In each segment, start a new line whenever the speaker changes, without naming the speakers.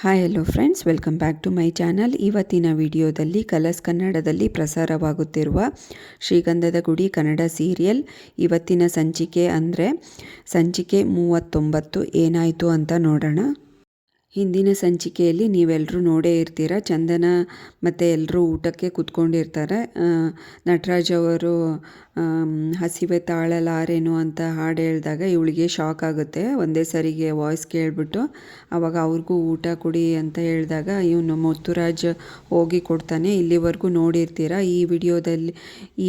Hi hello friends welcome back to my channel ಇವತ್ತಿನ ವಿಡಿಯೋದಲ್ಲಿ colours ಕನ್ನಡದಲ್ಲಿ ಪ್ರಸಾರವಾಗುತ್ತಿರುವ ಶ್ರೀಗಂಧದ ಗುಡಿ ಕನ್ನಡ ಸೀರಿಯಲ್ ಇವತ್ತಿನ ಸಂಚಿಕೆ ಅಂದರೆ ಸಂಚಿಕೆ ಮೂವತ್ತೊಂಬತ್ತು ಏನಾಯಿತು ಅಂತ ನೋಡೋಣ. ಹಿಂದಿನ ಸಂಚಿಕೆಯಲ್ಲಿ ನೀವೆಲ್ಲರೂ ನೋಡೇ ಇರ್ತೀರ? ಚಂದನ ಮತ್ತು ಎಲ್ಲರೂ ಊಟಕ್ಕೆ ಕೂತ್ಕೊಂಡಿರ್ತಾರೆ. ನಟರಾಜ್ ಅವರು ಹಸಿವೆ ತಾಳಲಾರೇನು ಅಂತ ಹಾಡು ಹೇಳಿದಾಗ ಇವಳಿಗೆ ಶಾಕ್ ಆಗುತ್ತೆ. ಒಂದೇ ಸರಿಗೆ ವಾಯ್ಸ್ ಕೇಳಿಬಿಟ್ಟು ಆವಾಗ ಅವ್ರಿಗೂ ಊಟ ಕೊಡಿ ಅಂತ ಹೇಳಿದಾಗ, ಇವನು ಮುತ್ತುರಾಜ್ ಹೋಗಿ ಕೊಡ್ತಾನೆ. ಇಲ್ಲಿವರೆಗೂ ನೋಡಿರ್ತೀರ? ಈ ವಿಡಿಯೋದಲ್ಲಿ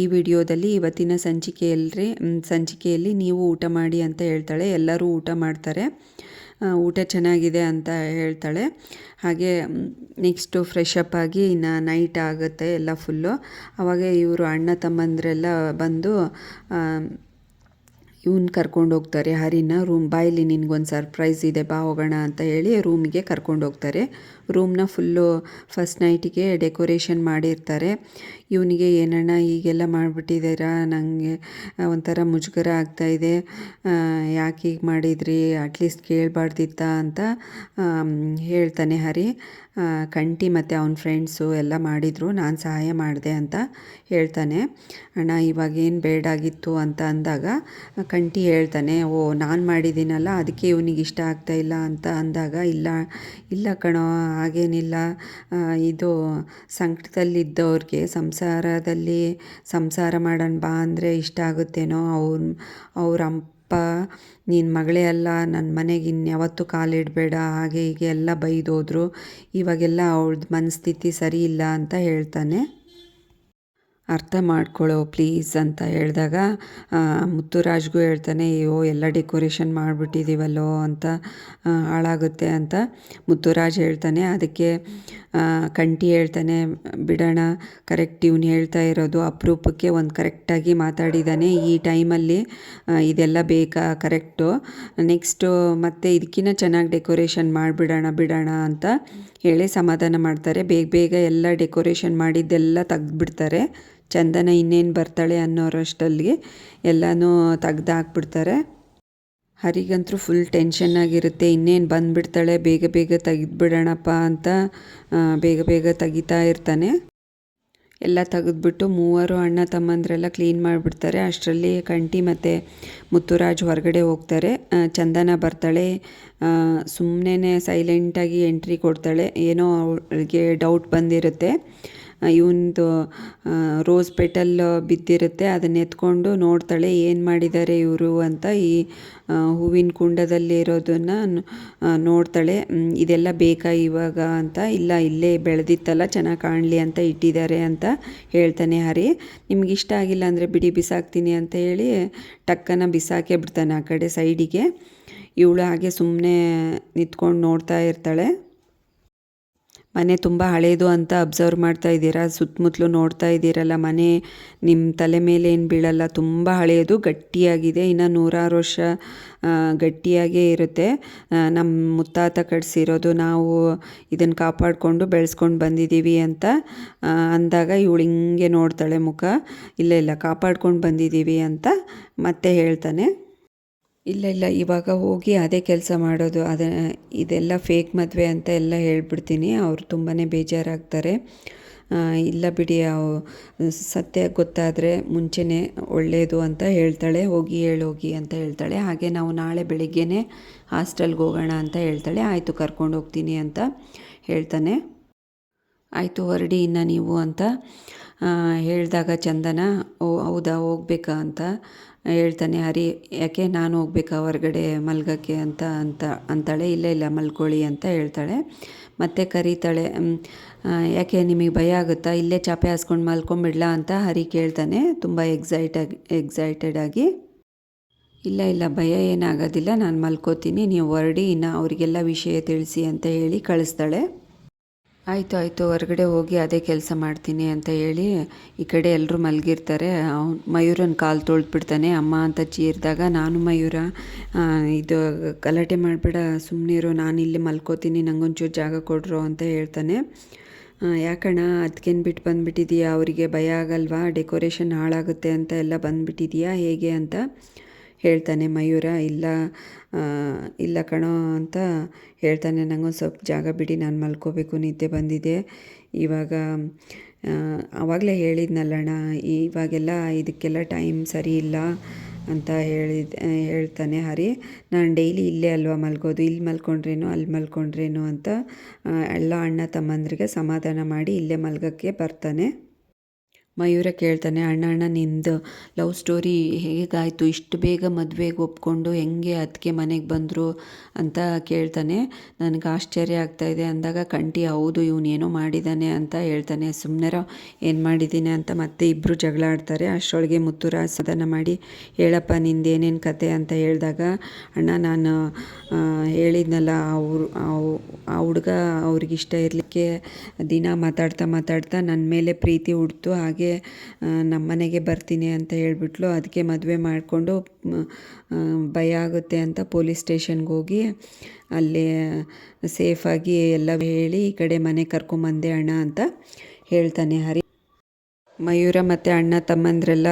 ಈ ವಿಡಿಯೋದಲ್ಲಿ ಇವತ್ತಿನ ಸಂಚಿಕೆಯಲ್ಲಿ ಸಂಚಿಕೆಯಲ್ಲಿ ನೀವು ಊಟ ಮಾಡಿ ಅಂತ ಹೇಳ್ತಾಳೆ. ಎಲ್ಲರೂ ಊಟ ಮಾಡ್ತಾರೆ. ಊಟ ಚೆನ್ನಾಗಿದೆ ಅಂತ ಹೇಳ್ತಾಳೆ. ಹಾಗೆ ನೆಕ್ಸ್ಟು ಫ್ರೆಶ್ ಅಪ್ ಆಗಿ ಇನ್ನು ನೈಟ್ ಆಗುತ್ತೆ ಎಲ್ಲ ಫುಲ್ಲು ಆವಾಗ ಇವರು ಅಣ್ಣ ತಮ್ಮಂದರೆಲ್ಲ ಬಂದು ಇವನ್ನ ಕರ್ಕೊಂಡು ಹೋಗ್ತಾರೆ, ಹರಿನ ರೂಮ್ ಬಾಯಲ್ಲಿ ನಿನಗೊಂದು ಸರ್ಪ್ರೈಸ್ ಇದೆ, ಬಾ ಹೋಗೋಣ ಅಂತ ಹೇಳಿ ರೂಮಿಗೆ ಕರ್ಕೊಂಡು ಹೋಗ್ತಾರೆ. ರೂಮ್ನ ಫುಲ್ಲು ಫಸ್ಟ್ ನೈಟಿಗೆ ಡೆಕೋರೇಷನ್ ಮಾಡಿರ್ತಾರೆ. ಇವನಿಗೆ ಏನಣ್ಣ ಹೀಗೆಲ್ಲ ಮಾಡಿಬಿಟ್ಟಿದ್ದೀರಾ? ನನಗೆ ಒಂಥರ ಮುಜುಗರ ಆಗ್ತಾಯಿದೆ ಯಾಕೆ ಹೀಗೆ ಮಾಡಿದ್ರಿ? ಅಟ್ಲೀಸ್ಟ್ ಕೇಳಬಾರ್ದಿತ್ತ ಅಂತ ಹೇಳ್ತಾನೆ ಹರಿ. ಕಂಟಿ ಮತ್ತು ಅವನ ಫ್ರೆಂಡ್ಸು ಎಲ್ಲ ಮಾಡಿದರು. ನಾನು ಸಹಾಯ ಮಾಡಿದೆ ಅಂತ ಹೇಳ್ತಾನೆ. ಅಣ್ಣ ಇವಾಗೇನು ಬೇಡಾಗಿತ್ತು ಅಂತ ಅಂದಾಗ, ಕಂಟಿ ಹೇಳ್ತಾನೆ, ಓ, ನಾನು ಮಾಡಿದ್ದೀನಲ್ಲ, ಅದಕ್ಕೆ ಇವನಿಗೆ ಇಷ್ಟ ಆಗ್ತಾಯಿಲ್ಲ ಅಂತ ಅಂದಾಗ, ಇಲ್ಲ ಇಲ್ಲ ಕಣೋ, ಹಾಗೇನಿಲ್ಲ. ಇದು ಸಂಕಟದಲ್ಲಿದ್ದವ್ರಿಗೆ ಸಂಸಾರದಲ್ಲಿ ಸಂಸಾರ ಮಾಡೋಣ ಬಾ ಅಂದರೆ ಇಷ್ಟ ಆಗುತ್ತೇನೋ ಅವ್ರ ಅವ್ರ ಅಪ್ಪ ನಿನ್ನ ಮಗಳೇ ಅಲ್ಲ ನನ್ನ ಮನೆಗೆ ಇನ್ಯಾವತ್ತೂ ಕಾಲಿಡಬೇಡ ಹಾಗೆ ಹೀಗೆ ಎಲ್ಲ ಬೈದೋದ್ರು. ಇವಾಗೆಲ್ಲ ಅವಳದ್ದು ಮನಸ್ಥಿತಿ ಸರಿ ಇಲ್ಲ ಅಂತ ಹೇಳ್ತಾನೆ. ಅರ್ಥ ಮಾಡ್ಕೊಳ್ಳೋ ಪ್ಲೀಸ್ ಅಂತ ಹೇಳಿದಾಗ ಮುತ್ತುರಾಜ್ಗೂ ಹೇಳ್ತಾನೆ, ಅಯ್ಯೋ, ಎಲ್ಲ ಡೆಕೋರೇಷನ್ ಮಾಡಿಬಿಟ್ಟಿದ್ದೀವಲ್ಲೋ ಅಂತ ಹಾಳಾಗುತ್ತೆ ಅಂತ. ಮುತ್ತುರಾಜ್ ಹೇಳ್ತಾನೆ, ಅದಕ್ಕೆ ಕಂಟಿ ಹೇಳ್ತಾನೆ, ಬಿಡೋಣ ಕರೆಕ್ಟ್ ಇವ್ನು ಹೇಳ್ತಾ ಇರೋದು, ಅಪರೂಪಕ್ಕೆ ಒಂದು ಕರೆಕ್ಟಾಗಿ ಮಾತಾಡಿದ್ದಾನೆ ಈ ಟೈಮಲ್ಲಿ ಇದೆಲ್ಲ ಬೇಕಾ ಕರೆಕ್ಟು ನೆಕ್ಸ್ಟು ಮತ್ತು ಇದಕ್ಕಿಂತ ಚೆನ್ನಾಗಿ ಡೆಕೋರೇಷನ್ ಮಾಡಿಬಿಡೋಣ, ಬಿಡೋಣ ಅಂತ ಹೇಳಿ ಸಮಾಧಾನ ಮಾಡ್ತಾರೆ. ಬೇಗ ಬೇಗ ಎಲ್ಲ ಡೆಕೋರೇಷನ್ ಮಾಡಿದ್ದೆಲ್ಲ ತೆಗ್ದುಬಿಡ್ತಾರೆ. ಚಂದನ ಇನ್ನೇನು ಬರ್ತಾಳೆ ಅನ್ನೋರಷ್ಟಲ್ಲಿಗೆ ಎಲ್ಲನೂ ತೆಗ್ದು ಹಾಕ್ಬಿಡ್ತಾರೆ ಹರಿಗಂತೂ ಫುಲ್ ಟೆನ್ಷನ್ನಾಗಿರುತ್ತೆ ಇನ್ನೇನು ಬಂದುಬಿಡ್ತಾಳೆ, ಬೇಗ ಬೇಗ ತೆಗೆದುಬಿಡೋಣಪ್ಪ ಅಂತ ಬೇಗ ಬೇಗ ತೆಗಿತಾ ಇರ್ತಾನೆ. ಎಲ್ಲ ತೆಗೆದ್ಬಿಟ್ಟು ಮೂವರು ಅಣ್ಣ ತಮ್ಮಂದ್ರೆಲ್ಲ ಕ್ಲೀನ್ ಮಾಡಿಬಿಡ್ತಾರೆ. ಅಷ್ಟರಲ್ಲಿ ಕಂಟಿ ಮತ್ತು ಮುತ್ತುರಾಜ್ ಹೊರಗಡೆ ಹೋಗ್ತಾರೆ. ಚಂದನ ಬರ್ತಾಳೆ ಸುಮ್ಮನೆ ಸೈಲೆಂಟಾಗಿ ಎಂಟ್ರಿ ಕೊಡ್ತಾಳೆ. ಏನೋ ಅವಳಿಗೆ ಡೌಟ್ ಬಂದಿರುತ್ತೆ. ಇವಂದು ರೋಸ್ ಪೆಟಲ್ ಬಿದ್ದಿರುತ್ತೆ. ಅದನ್ನ ಎತ್ಕೊಂಡು ನೋಡ್ತಾಳೆ, ಏನು ಮಾಡಿದ್ದಾರೆ ಇವರು ಅಂತ ಈ ಹೂವಿನ ಕುಂಡದಲ್ಲಿ ಇರೋದನ್ನು ನೋಡ್ತಾಳೆ. ಇದೆಲ್ಲ ಬೇಕಾ ಇವಾಗ ಅಂತ. ಇಲ್ಲ, ಇಲ್ಲೇ ಬೆಳೆದಿತ್ತಲ್ಲ, ಚೆನ್ನಾಗಿ ಕಾಣಲಿ ಅಂತ ಇಟ್ಟಿದ್ದಾರೆ ಅಂತ ಹೇಳ್ತಾನೆ ಹರಿ. ನಿಮ್ಗೆ ಇಷ್ಟ ಆಗಿಲ್ಲ ಅಂದರೆ ಬಿಡಿ, ಬಿಸಾಕ್ತೀನಿ ಅಂತ ಹೇಳಿ ಟಕ್ಕನ ಬಿಸಾಕೇ ಬಿಡ್ತಾನೆ ಆ ಕಡೆ ಸೈಡಿಗೆ ಇವಳು ಹಾಗೆ ಸುಮ್ಮನೆ ನಿಂತ್ಕೊಂಡು ನೋಡ್ತಾ ಇರ್ತಾಳೆ. ಮನೆ ತುಂಬ ಹಳೇದು ಅಂತ ಅಬ್ಸರ್ವ್ ಮಾಡ್ತಾ ಇದ್ದೀರಾ? ಸುತ್ತಮುತ್ತಲು ನೋಡ್ತಾ ಇದ್ದೀರಲ್ಲ ಮನೆ. ನಿಮ್ಮ ತಲೆ ಮೇಲೆ ಏನು ಬೀಳಲ್ಲ. ತುಂಬ ಹಳೆಯದು ಗಟ್ಟಿಯಾಗಿದೆ. ಇನ್ನು ನೂರಾರು ವರ್ಷ ಗಟ್ಟಿಯಾಗೇ ಇರುತ್ತೆ. ನಮ್ಮ ಮುತ್ತಾತ ಕಟ್ಸಿರೋದು ನಾವು ಇದನ್ನು ಕಾಪಾಡಿಕೊಂಡು ಬೆಳೆಸ್ಕೊಂಡು ಬಂದಿದ್ದೀವಿ ಅಂತ ಅಂದಾಗ ಇವಳು ಹಿಂಗೆ ನೋಡ್ತಾಳೆ ಮುಖ. ಇಲ್ಲ ಇಲ್ಲ, ಕಾಪಾಡ್ಕೊಂಡು ಬಂದಿದ್ದೀವಿ ಅಂತ ಮತ್ತೆ ಹೇಳ್ತಾನೆ. ಇಲ್ಲ ಇಲ್ಲ, ಇವಾಗ ಹೋಗಿ ಅದೇ ಕೆಲಸ ಮಾಡೋದು, ಅದೇ ಇದೆಲ್ಲ ಫೇಕ್ ಮದುವೆ ಅಂತ ಎಲ್ಲ ಹೇಳ್ಬಿಡ್ತೀನಿ. ಅವರು ತುಂಬಾ ಬೇಜಾರಾಗ್ತಾರೆ. ಇಲ್ಲ ಬಿಡಿ ಸತ್ಯ ಗೊತ್ತಾದರೆ ಮುಂಚೆನೇ ಒಳ್ಳೆಯದು ಅಂತ ಹೇಳ್ತಾಳೆ, ಹೋಗಿ ಹೇಳೋಗಿ ಅಂತ ಹೇಳ್ತಾಳೆ. ಹಾಗೆ ನಾವು ನಾಳೆ ಬೆಳಿಗ್ಗೆನೇ ಹಾಸ್ಟೆಲ್ಗೆ ಹೋಗೋಣ ಅಂತ ಹೇಳ್ತಾಳೆ. ಆಯಿತು, ಕರ್ಕೊಂಡು ಹೋಗ್ತೀನಿ ಅಂತ ಹೇಳ್ತಾನೆ. ಆಯಿತು, ಹೊರಡಿ ಇನ್ನು ನೀವು ಅಂತ. ಹೇಳಿದಾಗ ಚಂದನ, ಓ, ಹೌದಾ, ಹೋಗ್ಬೇಕಾ? ಅಂತ ಹೇಳ್ತಾನೆ. ಹರಿ, ಯಾಕೆ ನಾನು ಹೋಗ್ಬೇಕಾ ಹೊರಗಡೆ ಮಲ್ಗೋಕ್ಕೆ ಅಂತ ಅಂತ, ಅಂತಾಳೆ? ಇಲ್ಲ ಇಲ್ಲ, ಮಲ್ಕೊಳ್ಳಿ ಅಂತ ಹೇಳ್ತಾಳೆ. ಮತ್ತೆ ಕರೀತಾಳೆ ಯಾಕೆ ನಿಮಗೆ ಭಯ ಆಗುತ್ತಾ? ಇಲ್ಲೇ ಚಾಪೆ ಹಾಸ್ಕೊಂಡು ಮಲ್ಕೊಂಬಿಡ್ಲಾ? ಅಂತ ಹರಿ ಕೇಳ್ತಾನೆ, ತುಂಬ ಎಕ್ಸೈಟಾಗಿ ಎಕ್ಸೈಟೆಡ್ ಆಗಿ. ಇಲ್ಲ ಇಲ್ಲ, ಭಯ ಏನಾಗೋದಿಲ್ಲ, ನಾನು ಮಲ್ಕೋತೀನಿ. ನೀವು ಹೊರಡಿ, ಇನ್ನು ಅವರಿಗೆಲ್ಲ ವಿಷಯ ತಿಳಿಸಿ ಅಂತ ಹೇಳಿ ಕಳಿಸ್ತಾಳೆ. ಆಯಿತು ಆಯಿತು, ಹೊರಗಡೆ ಹೋಗಿ ಅದೇ ಕೆಲಸ ಮಾಡ್ತೀನಿ ಅಂತ ಹೇಳಿ ಈ ಕಡೆ ಎಲ್ಲರೂ ಮಲಗಿರ್ತಾರೆ. ಅವ್ನು, ಮಯೂರನ ಕಾಲು ತೊಳೆದ್ಬಿಡ್ತಾನೆ. ಅಮ್ಮ ಅಂತ ಚೀರಿದಾಗ, ನಾನು ಮಯೂರ ಇದು ಗಲಾಟೆ ಮಾಡಬೇಡ ಇರೋ, ನಾನು ಇಲ್ಲಿ ಮಲ್ಕೋತೀನಿ, ನಂಗೊಂಚೂರು ಜಾಗ ಕೊಡ್ರು ಅಂತ ಹೇಳ್ತಾನೆ. ಯಾಕಣ್ಣ ಅದಕ್ಕೇನು ಬಿಟ್ಟು ಬಂದುಬಿಟ್ಟಿದೀಯಾ? ಅವರಿಗೆ ಭಯ ಆಗಲ್ವಾ? ಡೆಕೋರೇಷನ್ ಹಾಳಾಗುತ್ತೆ ಅಂತ ಎಲ್ಲ ಬಂದುಬಿಟ್ಟಿದೀಯಾ? ಹೇಗೆ ಅಂತ. ಹೇಳ್ತಾನೆ, ಮಯೂರ, ಇಲ್ಲ ಇಲ್ಲ ಕಣೋ ಅಂತ ಹೇಳ್ತಾನೆ. ನನಗೊಂದು ಸ್ವಲ್ಪ ಜಾಗ ಬಿಡಿ, ನಾನು ಮಲ್ಕೋಬೇಕು, ನಿದ್ದೆ ಬಂದಿದೆ. ಇವಾಗ ಆವಾಗಲೇ ಹೇಳಿದ್ನಲ್ಲಣ್ಣ, ಇವಾಗೆಲ್ಲ ಇದಕ್ಕೆಲ್ಲ ಟೈಮ್ ಸರಿ ಇಲ್ಲ ಅಂತ ಹೇಳಿದ ಹೇಳ್ತಾನೆ ಹರಿ. ನಾನು ಡೈಲಿ ಇಲ್ಲೇ ಅಲ್ವಾ ಮಲ್ಗೋದು? ಇಲ್ಲಿ ಮಲ್ಕೊಂಡ್ರೇನು ಅಲ್ಲಿ ಮಲ್ಕೊಂಡ್ರೇನು ಅಂತ ಎಲ್ಲ ಅಣ್ಣ ತಮ್ಮಂದ್ರಿಗೆ ಸಮಾಧಾನ ಮಾಡಿ ಇಲ್ಲೇ ಮಲ್ಗೋಕ್ಕೆ ಬರ್ತಾನೆ. ಮಯೂರ ಕೇಳ್ತಾನೆ, ಅಣ್ಣ ಅಣ್ಣ, ನಿಂದು ಲವ್ ಸ್ಟೋರಿ ಹೇಗಾಯಿತು? ಇಷ್ಟು ಬೇಗ ಮದುವೆಗೆ ಒಪ್ಕೊಂಡು ಹೆಂಗೆ ಅದಕ್ಕೆ ಮನೆಗೆ ಬಂದರು? ಅಂತ ಕೇಳ್ತಾನೆ. ನನಗೆ ಆಶ್ಚರ್ಯ ಆಗ್ತಾಯಿದೆ ಅಂದಾಗ, ಕಂಟಿ, ಹೌದು, ಇವನು ಏನೋ ಮಾಡಿದ್ದಾನೆ ಅಂತ ಹೇಳ್ತಾನೆ. ಸುಮ್ಮನೆರ ಏನು ಮಾಡಿದ್ದೀನಿ ಅಂತ ಮತ್ತೆ ಇಬ್ಬರು ಜಗಳ ಆಡ್ತಾರೆ. ಅಷ್ಟರೊಳಗೆ ಮುತ್ತುರ ಸದನ ಮಾಡಿ, ಹೇಳಪ್ಪ ನಿಂದೇನೇನು ಕತೆ? ಅಂತ ಹೇಳಿದಾಗ, ಅಣ್ಣ, ನಾನು ಹೇಳಿದ್ನಲ್ಲ, ಅವರು ಆ ಹುಡುಗ ಅವ್ರಿಗಿಷ್ಟ ಇರಲಿಕ್ಕೆ ದಿನ ಮಾತಾಡ್ತಾ ಮಾತಾಡ್ತಾ ನನ್ನ ಮೇಲೆ ಪ್ರೀತಿ ಹುಡ್ತು, ಹಾಗೆ ನಮ್ಮ ಮನೆಗೆ ಬರ್ತೀನಿ ಅಂತ ಹೇಳ್ಬಿಟ್ಲು. ಅದಕ್ಕೆ ಮದುವೆ ಮಾಡಿಕೊಂಡು ಭಯ ಆಗುತ್ತೆ ಅಂತ ಪೊಲೀಸ್ ಸ್ಟೇಷನ್ಗೆ ಹೋಗಿ ಅಲ್ಲಿ ಸೇಫಾಗಿ ಎಲ್ಲ ಹೇಳಿ ಈ ಕಡೆ ಮನೆ ಕರ್ಕೊಂಬಂದೆ ಅಣ್ಣ ಅಂತ ಹೇಳ್ತಾನೆ ಹರಿ. ಮಯೂರ ಮತ್ತು ಅಣ್ಣ ತಮ್ಮಂದ್ರೆಲ್ಲ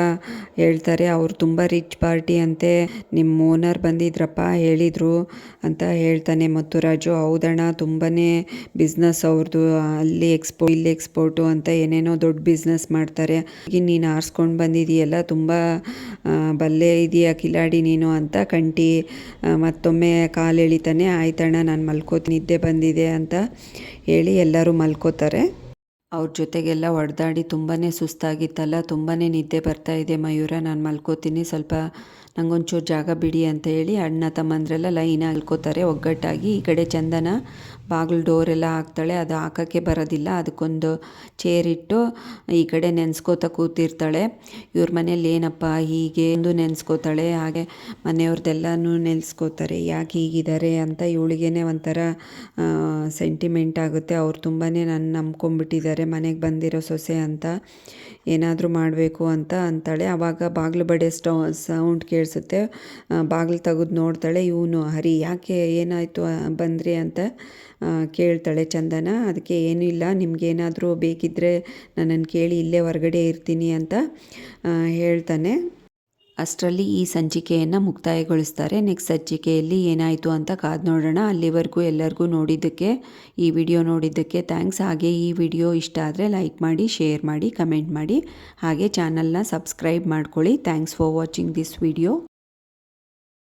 ಹೇಳ್ತಾರೆ, ಅವ್ರು ತುಂಬ ರಿಚ್ ಪಾರ್ಟಿ ಅಂತೆ ನಿಮ್ಮ ಓನರ್ ಬಂದಿದ್ರಪ್ಪ, ಹೇಳಿದರು ಅಂತ ಹೇಳ್ತಾನೆ ಮುತ್ತುರಾಜು. ಹೌದಣ್ಣ ತುಂಬಾ ಬಿಸ್ನೆಸ್ ಅವ್ರದ್ದು ಅಲ್ಲಿ ಎಕ್ಸ್ಪೋ ಇಲ್ಲಿ ಎಕ್ಸ್ಪೋರ್ಟು ಅಂತ ಏನೇನೋ ದೊಡ್ಡ ಬಿಸ್ನೆಸ್ ಮಾಡ್ತಾರೆ. ಈಗ ನೀನು ಆರಿಸ್ಕೊಂಡು ಬಂದಿದೆಯಲ್ಲ, ತುಂಬ ಬಲ್ಲೆ ಇದೆಯಾ ಕಿಲಾಡಿ ನೀನು ಅಂತ ಕಂಟಿ ಮತ್ತೊಮ್ಮೆ ಕಾಲು ಎಳಿತಾನೆ, ಆಯ್ತಣ್ಣ, ನಾನು ಮಲ್ಕೋತೀನಿ ನಿದ್ದೆ ಬಂದಿದೆ ಅಂತ ಹೇಳಿ ಎಲ್ಲರೂ ಮಲ್ಕೋತಾರೆ. ಅವ್ರ ಜೊತೆಗೆಲ್ಲ ಹೊಡೆದಾಡಿ ತುಂಬಾ ಸುಸ್ತಾಗಿತ್ತಲ್ಲ ತುಂಬಾ ನಿದ್ದೆ ಬರ್ತಾ ಇದೆ. ಮಯೂರ, ನಾನು ಮಲ್ಕೋತೀನಿ. ಸ್ವಲ್ಪ ನಂಗೊಂಚೂರು ಜಾಗ ಬಿಡಿ ಅಂತ ಹೇಳಿ ಅಣ್ಣ ತಮ್ಮಂದ್ರೆಲ್ಲ ಲೈನ್ ಮಲ್ಕೋತಾರೆ ಒಗ್ಗಟ್ಟಾಗಿ ಈ ಕಡೆ ಚಂದನ ಬಾಗಿಲು ಡೋರೆಲ್ಲ ಹಾಕ್ತಾಳೆ, ಅದು ಹಾಕೋಕ್ಕೆ ಬರೋದಿಲ್ಲ. ಅದಕ್ಕೊಂದು ಚೇರ್ ಇಟ್ಟು ಈ ಕಡೆ ನೆನೆಸ್ಕೋತಾ ಕೂತಿರ್ತಾಳೆ. ಇವ್ರ ಮನೇಲಿ ಏನಪ್ಪ ಹೀಗೆ ಒಂದು ನೆನೆಸ್ಕೋತಾಳೆ. ಹಾಗೆ ಮನೆಯವ್ರದ್ದೆಲ್ಲನೂ ನೆನೆಸ್ಕೋತಾರೆ, ಯಾಕೆ ಹೀಗಿದ್ದಾರೆ ಅಂತ ಇವಳಿಗೇನೆ ಒಂಥರ ಸೆಂಟಿಮೆಂಟ್ ಆಗುತ್ತೆ. ಅವ್ರು ತುಂಬಾ ನನ್ನ ನಂಬ್ಕೊಂಡ್ಬಿಟ್ಟಿದ್ದಾರೆ, ಮನೆಗೆ ಬಂದಿರೋ ಸೊಸೆ ಅಂತ. ಏನಾದರೂ ಮಾಡಬೇಕು ಅಂತ ಅಂತಾಳೆ. ಆವಾಗ ಬಾಗಿಲು ಬಡೆ ಸ್ಟೌ ಸೌಂಡ್ ಕೇಳಿಸುತ್ತೆ. ಬಾಗಿಲು ತೆಗೆದು ನೋಡ್ತಾಳೆ. ಇವನು, ಹರಿ, ಯಾಕೆ ಏನಾಯಿತು ಬಂದ್ರಿ? ಅಂತ ಕೇಳ್ತಾಳೆ ಚಂದನ, ಅದಕ್ಕೆ ಏನೂ ಇಲ್ಲ, ನಿಮ್ಗೇನಾದರೂ ಬೇಕಿದ್ದರೆ ನನ್ನನ್ನು ಕೇಳಿ ಇಲ್ಲೇ ಹೊರಗಡೆ ಇರ್ತೀನಿ ಅಂತ ಹೇಳ್ತಾನೆ. ಅಷ್ಟರಲ್ಲಿ ಈ ಸಂಚಿಕೆಯನ್ನು ಮುಕ್ತಾಯಗೊಳಿಸ್ತಾರೆ. ನೆಕ್ಸ್ಟ್ ಸಂಚಿಕೆಯಲ್ಲಿ ಏನಾಯಿತು ಅಂತ ಕಾದು ನೋಡೋಣ. ಅಲ್ಲಿವರೆಗೂ ಎಲ್ಲರಿಗೂ ನೋಡಿದ್ದಕ್ಕೆ, ಈ ವಿಡಿಯೋ ನೋಡಿದ್ದಕ್ಕೆ ಥ್ಯಾಂಕ್ಸ್. ಹಾಗೆ ಈ ವಿಡಿಯೋ ಇಷ್ಟ ಆದರೆ ಲೈಕ್ ಮಾಡಿ, ಶೇರ್ ಮಾಡಿ, ಕಮೆಂಟ್ ಮಾಡಿ. ಹಾಗೆ ಚಾನಲ್ನ ಸಬ್ಸ್ಕ್ರೈಬ್ ಮಾಡ್ಕೊಳ್ಳಿ. Thanks for watching this video.